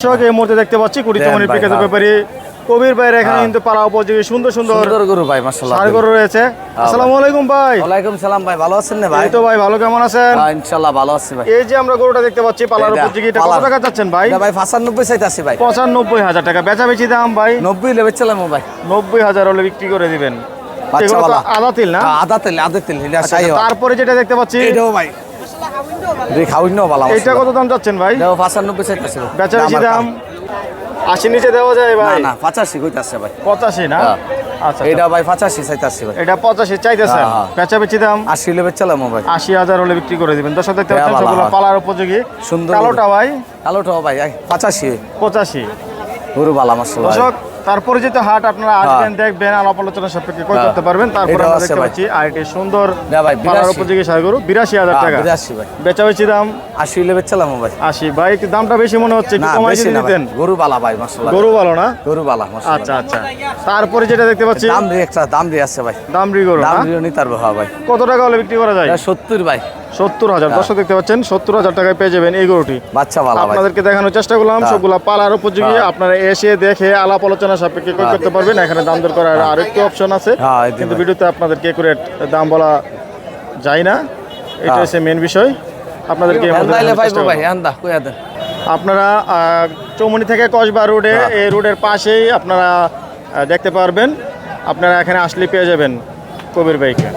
দর্শক এই মুহূর্তে দেখতে পাচ্ছি পিকাজের হ্যাঁ। ব্যাপারে কবির ভাইয়ের এখানে হ্যাঁ। কিন্তু পালা উপযোগী সুন্দর সুন্দর গরু ভাই মাশাআল্লাহ সার গরু রয়েছে। আসসালামু আলাইকুম ভাই। ওয়ালাইকুম সালাম ভাই ভালো আছেন না ভাই? তো ভাই ভালো কেমন আছেন? হ্যাঁ, ইনশাআল্লাহ ভালো আছি ভাই। এই যে আমরা গরুটা দেখতে পাচ্ছি পালার উপযোগী এটা কত। টাকা চাচ্ছেন ভাই? ভাই 95 চাইতাছি ভাই। পঁচানব্বই হাজার টাকা। বেচা বেচি দাম ভাই? 90 লেবে চলাম ভাই। নব্বই হাজার হলে বিক্রি করে দিবেন। আদা তিল না? হ্যাঁ, আদা তেল আদা তেল এটা আচ্ছা, সাই তারপরে যেটা দেখতে পাচ্ছি এটাও ভাই। খাওয়াই না এটা কত দাম চাচ্ছেন ভাই? দাও 95 চাইতাছি বেচা বেচি দাম আশি নিচে দেওয়া যায় না ভাই? না 85 কইতাছে ভাই। পঁচাশি না? হ্যাঁ। আচ্ছা এটা ভাই 85 চাইতাছি ভাই। এটা পঁচাশি চাইতেছেন? হ্যাঁ, হ্যাঁ। বেচা বেচি দাম 80 লেবে চলাম ভাই। আশি হাজার হলে বিক্রি করে দিবেন। দর্শক দেখতে পাচ্ছেন সবগুলো। পালার উপযোগী। সুন্দর কালোটা ভাই? কালোটাও ভাই 85 পঁচাশি। গরু ভালো মাশাআল্লাহ দর্শক তারপরে যেহেতু হাট আপনারা আসবেন দেখবেন আলাপ আলোচনা সাপেক্ষে কই হ্যাঁ। করতে পারবেন তারপরে আমরা দেখতে। পাচ্ছি আর এটি সুন্দর পালার 82 উপযোগী সারগরু বিরাশি হাজার হ্যাঁ, টাকা। 82 ভাই। বেচা বেচি দাম? 80 লেবে চলাম ভাই। আশি। ভাই একটু দামটা বেশি মনে হচ্ছে একটু কমাই দিয়ে দিতেন। গরু বালা ভাই মাশাআল্লাহ। গরু ভালো না? গরু বালা মাশাআল্লাহ। আচ্ছা আচ্ছা। তারপরে যেটা দেখতে পাচ্ছি দাম দিয়ে একটা দাম দিয়ে আছে ভাই। দামরি গরু দাম না? দিয়ে নিতে পারব হ্যাঁ ভাই। কত টাকা হলে বিক্রি করা যায়? এটা 70 ভাই। সত্তর হাজার। হ্যাঁ। দর্শক দেখতে পাচ্ছেন সত্তর হাজার টাকায় পেয়ে যাবেন এই গরুটি। বাচ্চা আপনাদেরকে দেখানোর চেষ্টা করলাম হ্যাঁ। সবগুলা পালার উপযোগী। হ্যাঁ। আপনারা এসে দেখে আলাপ আলোচনা সাপেক্ষে করতে পারবেন। এখানে দাম দর করার আরেকটু অপশন আছে। হ্যাঁ, কিন্তু। ভিডিওতে আপনাদেরকে একুরেট দাম বলা যায় না। এটা হ্যাঁ। হচ্ছে মেন বিষয়। আপনাদেরকে আপনারা চৌমনি থেকে কসবা রোডে হ্যাঁ। এই রোডের পাশেই আপনারা দেখতে পারবেন। আপনারা এখানে আসলে পেয়ে যাবেন কবির বাইকে